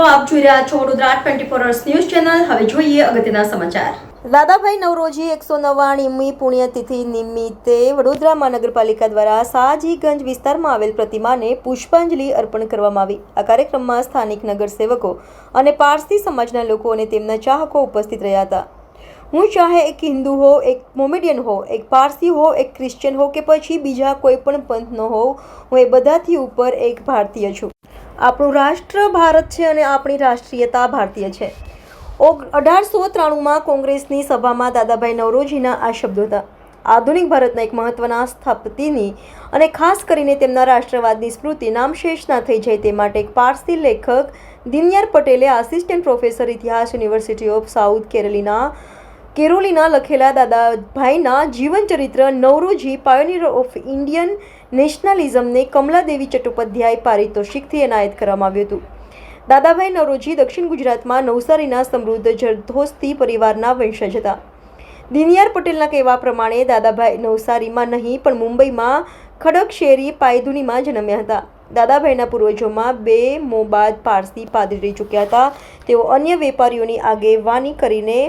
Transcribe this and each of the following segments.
આપ જોઈ રહ્યા છો Vadodara twenty four hours news channel હવે જોઈએ અગત્યના સમાચાર. દાદાભાઈ નવરોજી એકસો નવ્વાણીમી પુણ્યતિથિ નિમિત્તે વડોદરા મહાનગરપાલિકા દ્વારા સાજીગંજ વિસ્તારમાં આવેલ પ્રતિમાને પુષ્પાંજલિ અર્પણ કરવામાં આવી. આ કાર્યક્રમમાં સ્થાનિક નગરસેવકો અને પારસી સમાજના લોકો અને તેમના ચાહકો ઉપસ્થિત રહ્યા હતા. હું ચાહે એક હિન્દુ હો, એક મોમેડિયન હો, એક પારસી હો, એક ક્રિશ્ચિયન હો કે પછી બીજા કોઈ પણ પંથનો હોઉં, હું એ બધાથી ઉપર એક ભારતીય છું. આપણું રાષ્ટ્ર ભારત છે અને આપણી રાષ્ટ્રીયતા ભારતીય છે. અઢારસો ત્રાણુંમાં કોંગ્રેસની સભામાં દાદાભાઈ નવરોજીના આ શબ્દો હતા. આધુનિક ભારતના એક મહત્વના સ્થાપતિની અને ખાસ કરીને તેમના રાષ્ટ્રવાદની સ્મૃતિ નામશેષ ના થઈ જાય તે માટે એક પારસી લેખક દિનયાર પટેલે આસિસ્ટન્ટ પ્રોફેસર ઇતિહાસ university of South Carolina, Carolina લખેલા દાદાભાઈના જીવનચરિત્ર નવરોજી પાયોનિયર ઓફ ઇન્ડિયન નેશનલિઝમને કમલાદેવી ચટ્ટોપાધ્યાય પારિતોષિકથી એનાયત કરવામાં આવ્યું હતું. દાદાભાઈ નવરોજી દક્ષિણ ગુજરાતમાં નવસારીના સમૃદ્ધ જરધોસ્તી પરિવારના વંશજ હતા. દિનિયાર પટેલના કહેવા પ્રમાણે દાદાભાઈ નવસારીમાં નહીં, પણ મુંબઈમાં ખડકશેરી પાયધુનીમાં જન્મ્યા હતા. દાદાભાઈના પૂર્વજોમાં બે મોબાદ પારસી પાદરી ચૂક્યા હતા. તેઓ અન્ય વેપારીઓની આગેવાની કરીને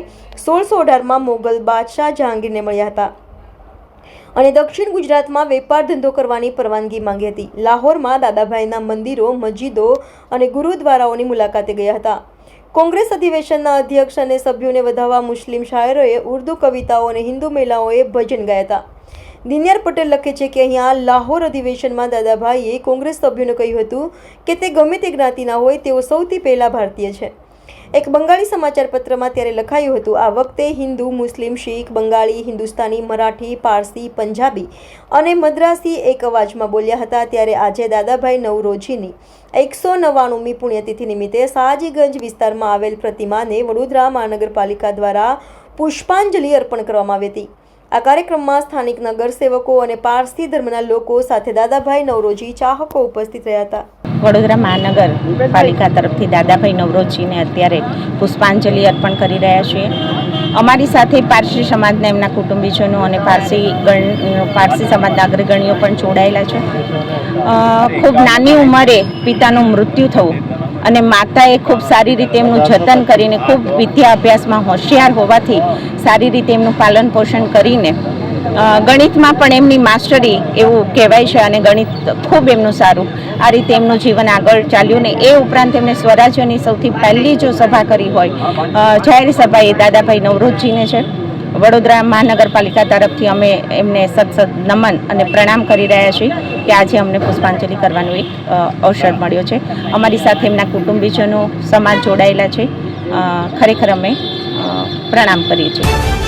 સોળસો અઢારમાં મોગલ બાદશાહ જહાંગીરને મળ્યા હતા. અને દક્ષિણ ગુજરાતમાં વેપાર ધંધો કરવાની પરવાનગી માંગી હતી. લાહોરમાં દાદાભાઈના મંદિરો, મસ્જિદો અને ગુરુદ્વારાઓની મુલાકાતે ગયા હતા. કોંગ્રેસ અધિવેશનના અધ્યક્ષ અને સભ્યોને વધાવવા મુસ્લિમ શાયરોએ ઉર્દુ કવિતાઓ અને હિન્દુ મહિલાઓએ ભજન ગાયા હતા. દિનિયાર પટેલ લખે છે કે અહીંયા લાહોર અધિવેશનમાં દાદાભાઈએ કોંગ્રેસ સભ્યોને કહ્યું હતું કે તે ગમે તે જ્ઞાતિના હોય તેઓ સૌથી પહેલા ભારતીય છે. એક બંગાળી સમાચાર પત્રમાં ત્યારે લખાયું હતું, આ વખતે હિન્દુ, મુસ્લિમ, શીખ, બંગાળી, હિન્દુસ્તાની, મરાઠી, પારસી, પંજાબી અને મદ્રાસી એક અવાજમાં બોલ્યા હતા ત્યારે આજે દાદાભાઈ નવરોજીની એકસો નવ્વાણુંમી પુણ્યતિથિ નિમિત્તે સાજીગંજ વિસ્તારમાં આવેલ પ્રતિમાને વડોદરા મહાનગરપાલિકા દ્વારા પુષ્પાંજલિ અર્પણ કરવામાં આવી હતી. આ કાર્યક્રમમાં સ્થાનિક નગરસેવકો અને પારસી ધર્મના લોકો સાથે દાદાભાઈ નવરોજી ચાહકો ઉપસ્થિત રહ્યા હતા. વડોદરા મહાનગર પાલિકા તરફથી દાદાભાઈ નવરોજીને અત્યારે પુષ્પાંજલિ અર્પણ કરી રહ્યા છીએ. અમારી સાથે પારસી સમાજના એમના કુટુંબીજનો અને પારસી ગણ, પારસી સમાજના અગ્રગણીઓ પણ જોડાયેલા છે. ખૂબ નાની ઉંમરે પિતાનું મૃત્યુ થવું અને માતાએ ખૂબ સારી રીતે એમનું જતન કરીને ખૂબ વિદ્યા અભ્યાસમાં હોશિયાર હોવાથી સારી રીતે એમનું પાલન પોષણ કરીને ગણિતમાં પણ એમની માસ્ટરી એવું કહેવાય છે અને ગણિત ખૂબ એમનું સારું. આ રીતે એમનું જીવન આગળ ચાલ્યું ને એ ઉપરાંત એમણે સ્વરાજ્યની સૌથી પહેલી જો સભા કરી હોય જાહેર સભા એ દાદાભાઈ નવરોજીને છે. વડોદરા મહાનગરપાલિકા તરફથી અમે એમને સત્સદ નમન અને પ્રણામ કરી રહ્યા છીએ કે આજે અમને પુષ્પાંજલિ કરવાનો એક અવસર મળ્યો છે. અમારી સાથે એમના કુટુંબીજનો સમાજ જોડાયેલા છે. ખરેખર અમે પ્રણામ કરીએ છીએ.